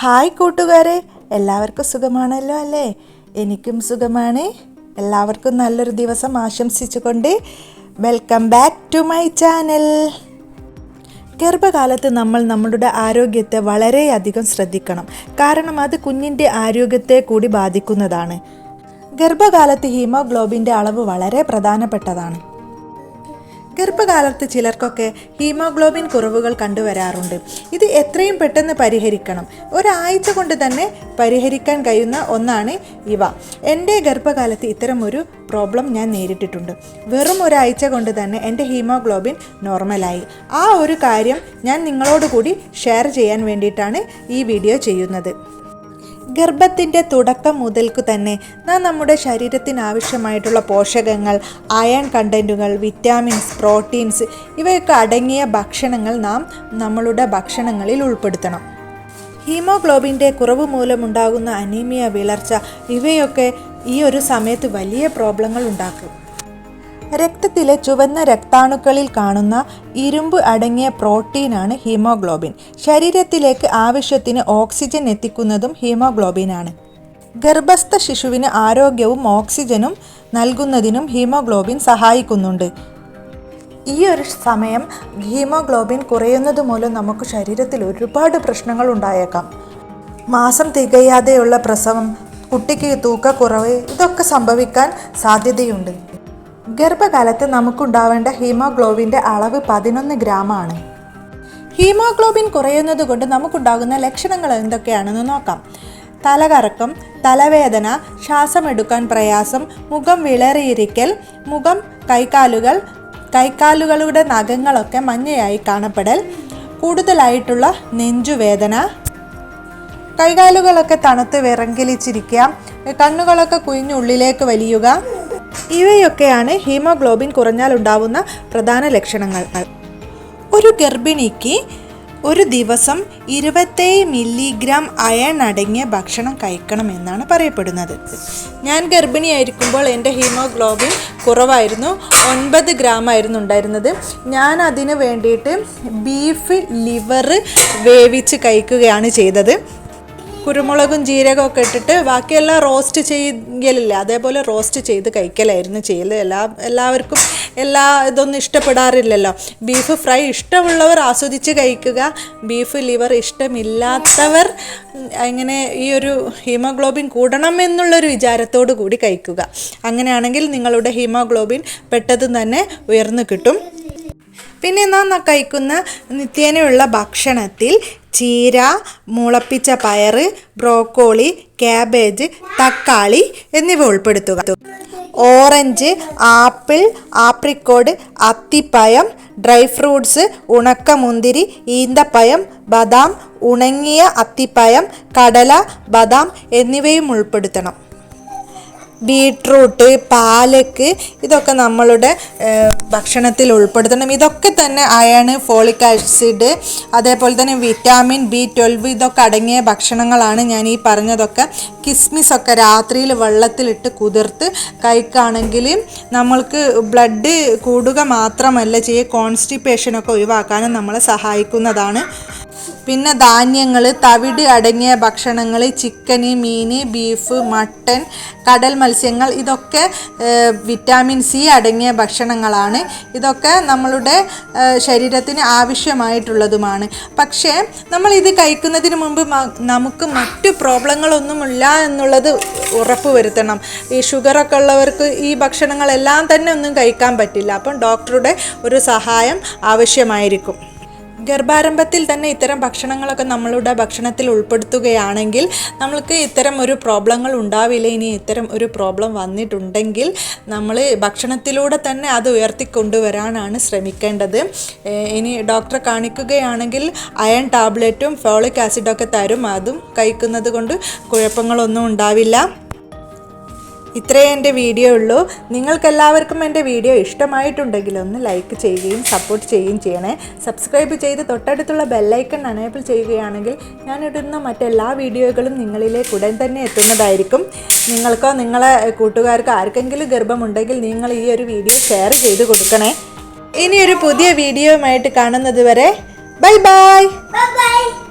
Hi കൂട്ടുകാരെ എല്ലാവർക്കും സുഖമാണല്ലോ അല്ലേ? എനിക്കും സുഖമാണ്. എല്ലാവർക്കും നല്ലൊരു ദിവസം ആശംസിച്ചുകൊണ്ട് welcome back to my channel ഗർഭകാലത്ത് നമ്മൾ നമ്മളുടെ ആരോഗ്യത്തെ വളരെയധികം ശ്രദ്ധിക്കണം. കാരണം അത് കുഞ്ഞിന്റെ ആരോഗ്യത്തെ കൂടി ബാധിക്കുന്നതാണ്. ഗർഭകാലത്ത് ഹീമോഗ്ലോബിന്റെ അളവ് വളരെ പ്രധാനപ്പെട്ടതാണ്. ഗർഭകാലത്ത് ചിലർക്കൊക്കെ ഹീമോഗ്ലോബിൻ കുറവുകൾ കണ്ടുവരാറുണ്ട്. ഇത് എത്രയും പെട്ടെന്ന് പരിഹരിക്കണം. ഒരാഴ്ച കൊണ്ട് തന്നെ പരിഹരിക്കാൻ കഴിയുന്ന ഒന്നാണ് ഇവ. എന്റെ ഗർഭകാലത്ത് ഇത്തരം ഒരു പ്രോബ്ലം ഞാൻ നേരിട്ടിട്ടുണ്ട്. വെറും ഒരാഴ്ച കൊണ്ട് തന്നെ എന്റെ ഹീമോഗ്ലോബിൻ നോർമലായി. ആ ഒരു കാര്യം ഞാൻ നിങ്ങളോട് കൂടി ഷെയർ ചെയ്യാൻ വേണ്ടിയിട്ടാണ് ഈ വീഡിയോ ചെയ്യുന്നത്. ഗർഭത്തിന്റെ തുടക്കം മുതൽക്കു തന്നെ നാം നമ്മുടെ ശരീരത്തിന് ആവശ്യമായിട്ടുള്ള പോഷകങ്ങൾ അയൺ കണ്ടന്റുകൾ വിറ്റാമിൻസ് പ്രോട്ടീൻസ് ഇവയൊക്കെ അടങ്ങിയ ഭക്ഷണങ്ങൾ നാം നമ്മളുടെ ഭക്ഷണങ്ങളിൽ ഉൾപ്പെടുത്തണം. ഹീമോഗ്ലോബിന്റെ കുറവ് മൂലമുണ്ടാകുന്ന അനീമിയ വിളർച്ച ഇവയൊക്കെ ഈ ഒരു സമയത്ത് വലിയ പ്രോബ്ലങ്ങൾ ഉണ്ടാക്കും. രക്തത്തിലെ ചുവന്ന രക്താണുക്കളിൽ കാണുന്ന ഇരുമ്പ് അടങ്ങിയ പ്രോട്ടീനാണ് ഹീമോഗ്ലോബിൻ. ശരീരത്തിലേക്ക് ആവശ്യത്തിന് ഓക്സിജൻ എത്തിക്കുന്നതും ഹീമോഗ്ലോബിനാണ്. ഗർഭസ്ഥ ശിശുവിന് ആരോഗ്യവും ഓക്സിജനും നൽകുന്നതിനും ഹീമോഗ്ലോബിൻ സഹായിക്കുന്നുണ്ട്. ഈ ഒരു സമയം ഹീമോഗ്ലോബിൻ കുറയുന്നത് മൂലം നമുക്ക് ശരീരത്തിൽ ഒരുപാട് പ്രശ്നങ്ങൾ ഉണ്ടായേക്കാം. മാസം തികയാതെയുള്ള പ്രസവം കുട്ടിക്ക് തൂക്കക്കുറവ് ഇതൊക്കെ സംഭവിക്കാൻ സാധ്യതയുണ്ട്. ഗർഭകാലത്ത് നമുക്കുണ്ടാവേണ്ട ഹീമോഗ്ലോബിന്റെ അളവ് പതിനൊന്ന് ഗ്രാമാണ്. ഹീമോഗ്ലോബിൻ കുറയുന്നത് കൊണ്ട് നമുക്കുണ്ടാകുന്ന ലക്ഷണങ്ങൾ എന്തൊക്കെയാണെന്ന് നോക്കാം. തലകറക്കം തലവേദന ശ്വാസമെടുക്കാൻ പ്രയാസം മുഖം വിളറിയിരിക്കൽ മുഖം കൈകാലുകൾ കൈകാലുകളുടെ നഖങ്ങളൊക്കെ മഞ്ഞയായി കാണപ്പെടൽ കൂടുതലായിട്ടുള്ള നെഞ്ചുവേദന കൈകാലുകളൊക്കെ തണുത്ത് വിറങ്കലിച്ചിരിക്കുക കണ്ണുകളൊക്കെ കുഞ്ഞുള്ളിലേക്ക് വലിയുക ഇവയൊക്കെയാണ് ഹീമോഗ്ലോബിൻ കുറഞ്ഞാൽ ഉണ്ടാവുന്ന പ്രധാന ലക്ഷണങ്ങൾ. ഒരു ഗർഭിണിക്ക് ഒരു ദിവസം ഇരുപത്തേഴ് മില്ലിഗ്രാം അയൺ അടങ്ങിയ ഭക്ഷണം കഴിക്കണമെന്നാണ് പറയപ്പെടുന്നത്. ഞാൻ ഗർഭിണിയായിരിക്കുമ്പോൾ എന്റെ ഹീമോഗ്ലോബിൻ കുറവായിരുന്നു ഒൻപത് ഗ്രാം ആയിരുന്നു ഉണ്ടായിരുന്നത്. ഞാൻ അതിന് വേണ്ടിയിട്ട് ബീഫ് ലിവർ വേവിച്ച് കഴിക്കുകയാണ് ചെയ്തത്. കുരുമുളകും ജീരകവും ഒക്കെ ഇട്ടിട്ട് ബാക്കിയെല്ലാം റോസ്റ്റ് ചെയ്യലില്ല. അതേപോലെ റോസ്റ്റ് ചെയ്ത് കഴിക്കലായിരുന്നു ചെയ്യൽ എല്ലാ എല്ലാവർക്കും എല്ലാ ഇതൊന്നും ഇഷ്ടപ്പെടാറില്ലല്ലോ. ബീഫ് ഫ്രൈ ഇഷ്ടമുള്ളവർ ആസ്വദിച്ച് കഴിക്കുക. ബീഫ് ലിവർ ഇഷ്ടമില്ലാത്തവർ അങ്ങനെ ഈ ഒരു ഹീമോഗ്ലോബിൻ കൂടണം എന്നുള്ളൊരു വിചാരത്തോടു കൂടി കഴിക്കുക. അങ്ങനെയാണെങ്കിൽ നിങ്ങളുടെ ഹീമോഗ്ലോബിൻ പെട്ടെന്ന് തന്നെ ഉയർന്നു കിട്ടും. പിന്നെ നാം കഴിക്കുന്ന നിത്യേനയുള്ള ഭക്ഷണത്തിൽ ചീര മുളപ്പിച്ച പയർ ബ്രോക്കോളി ക്യാബേജ് തക്കാളി എന്നിവ ഉൾപ്പെടുത്തുക. ഓറഞ്ച് ആപ്പിൾ ആപ്രിക്കോട് അത്തിപ്പഴം ഡ്രൈ ഫ്രൂട്ട്സ് ഉണക്കമുന്തിരി ഈന്തപ്പഴം ബദാം ഉണങ്ങിയ അത്തിപ്പഴം കടല ബദാം എന്നിവയും ഉൾപ്പെടുത്തണം. ബീട്രൂട്ട് പാലക്ക് ഇതൊക്കെ നമ്മളുടെ ഭക്ഷണത്തിൽ ഉൾപ്പെടുത്തണം. ഇതൊക്കെ തന്നെ അയണ് ഫോളിക് ആസിഡ് അതേപോലെ തന്നെ വിറ്റാമിൻ ബി ട്വൽവ് ഇതൊക്കെ അടങ്ങിയ ഭക്ഷണങ്ങളാണ് ഞാൻ ഈ പറഞ്ഞതൊക്കെ. കിസ്മിസ് ഒക്കെ രാത്രിയിൽ വെള്ളത്തിലിട്ട് കുതിർത്ത് കഴിക്കുകയാണെങ്കിൽ നമ്മൾക്ക് ബ്ലഡ് കൂടുക മാത്രമല്ല ചെയ്യുക കോൺസ്റ്റിപ്പേഷനൊക്കെ ഒഴിവാക്കാനും നമ്മളെ സഹായിക്കുന്നതാണ്. പിന്നെ ധാന്യങ്ങൾ തവിട് അടങ്ങിയ ഭക്ഷണങ്ങൾ ചിക്കന് മീൻ ബീഫ് മട്ടൻ കടൽ മത്സ്യങ്ങൾ ഇതൊക്കെ വിറ്റാമിൻ സി അടങ്ങിയ ഭക്ഷണങ്ങളാണ്. ഇതൊക്കെ നമ്മളുടെ ശരീരത്തിന് ആവശ്യമായിട്ടുള്ളതുമാണ്. പക്ഷേ നമ്മൾ ഇത് കഴിക്കുന്നതിന് മുമ്പ് നമുക്ക് മറ്റു പ്രോബ്ലങ്ങളൊന്നുമില്ല എന്നുള്ളത് ഉറപ്പ് വരുത്തണം. ഈ ഷുഗറൊക്കെ ഉള്ളവർക്ക് ഈ ഭക്ഷണങ്ങളെല്ലാം തന്നെ ഒന്നും കഴിക്കാൻ പറ്റില്ല. അപ്പം ഡോക്ടറുടെ ഒരു സഹായം ആവശ്യമായിരിക്കും. ഗർഭാരംഭത്തിൽ തന്നെ ഇത്തരം ഭക്ഷണങ്ങളൊക്കെ നമ്മളുടെ ഭക്ഷണത്തിൽ ഉൾപ്പെടുത്തുകയാണെങ്കിൽ നമ്മൾക്ക് ഇത്തരം ഒരു പ്രോബ്ലങ്ങൾ ഉണ്ടാവില്ല. ഇനി ഇത്തരം ഒരു പ്രോബ്ലം വന്നിട്ടുണ്ടെങ്കിൽ നമ്മൾ ഭക്ഷണത്തിലൂടെ തന്നെ അത് ഉയർത്തിക്കൊണ്ടുവരാനാണ് ശ്രമിക്കേണ്ടത്. ഇനി ഡോക്ടറെ കാണിക്കുകയാണെങ്കിൽ അയൺ ടാബ്ലറ്റും ഫോളിക് ആസിഡൊക്കെ തരും. അതും കഴിക്കുന്നത് കൊണ്ട് കുഴപ്പങ്ങളൊന്നും ഉണ്ടാവില്ല. ഇത്രയേ എന്റെ വീഡിയോ ഉള്ളൂ. നിങ്ങൾക്കെല്ലാവർക്കും എന്റെ വീഡിയോ ഇഷ്ടമായിട്ടുണ്ടെങ്കിൽ ഒന്ന് ലൈക്ക് ചെയ്യുകയും സപ്പോർട്ട് ചെയ്യുകയും ചെയ്യണേ. സബ്സ്ക്രൈബ് ചെയ്ത് തൊട്ടടുത്തുള്ള ബെല്ലൈക്കൺ അനേബിൾ ചെയ്യുകയാണെങ്കിൽ ഞാനിടുന്ന മറ്റെല്ലാ വീഡിയോകളും നിങ്ങളിലേക്ക് ഉടൻ തന്നെ എത്തുന്നതായിരിക്കും. നിങ്ങൾക്കോ നിങ്ങളെ കൂട്ടുകാർക്കോ ആർക്കെങ്കിലും ഗർഭമുണ്ടെങ്കിൽ നിങ്ങൾ ഈ ഒരു വീഡിയോ ഷെയർ ചെയ്ത് കൊടുക്കണേ. ഇനി ഒരു പുതിയ വീഡിയോയുമായിട്ട് കാണുന്നത് വരെ ബൈ ബൈ. ബൈ.